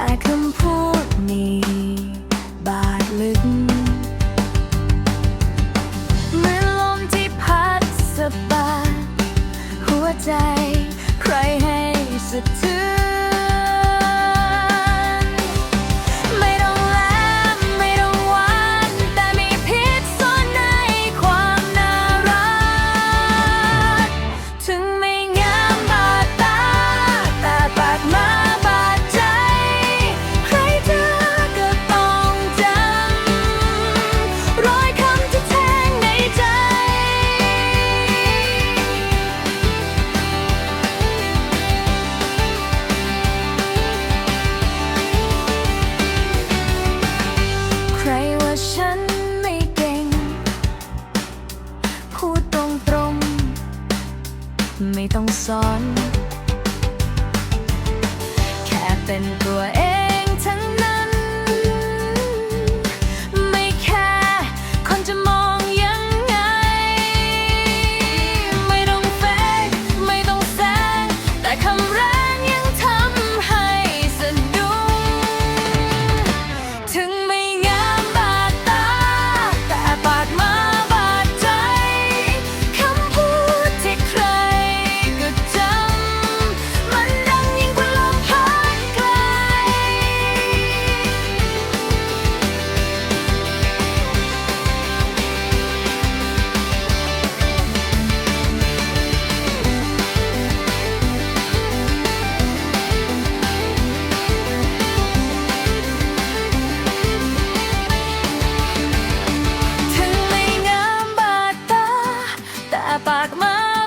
แต่คำพูดนี้บาดลึกเหมือนลมที่พัดสบัดหัวใจใครให้สะเทือน ไม่ต้องสอน แค่เป็นตัวเอง kapag mag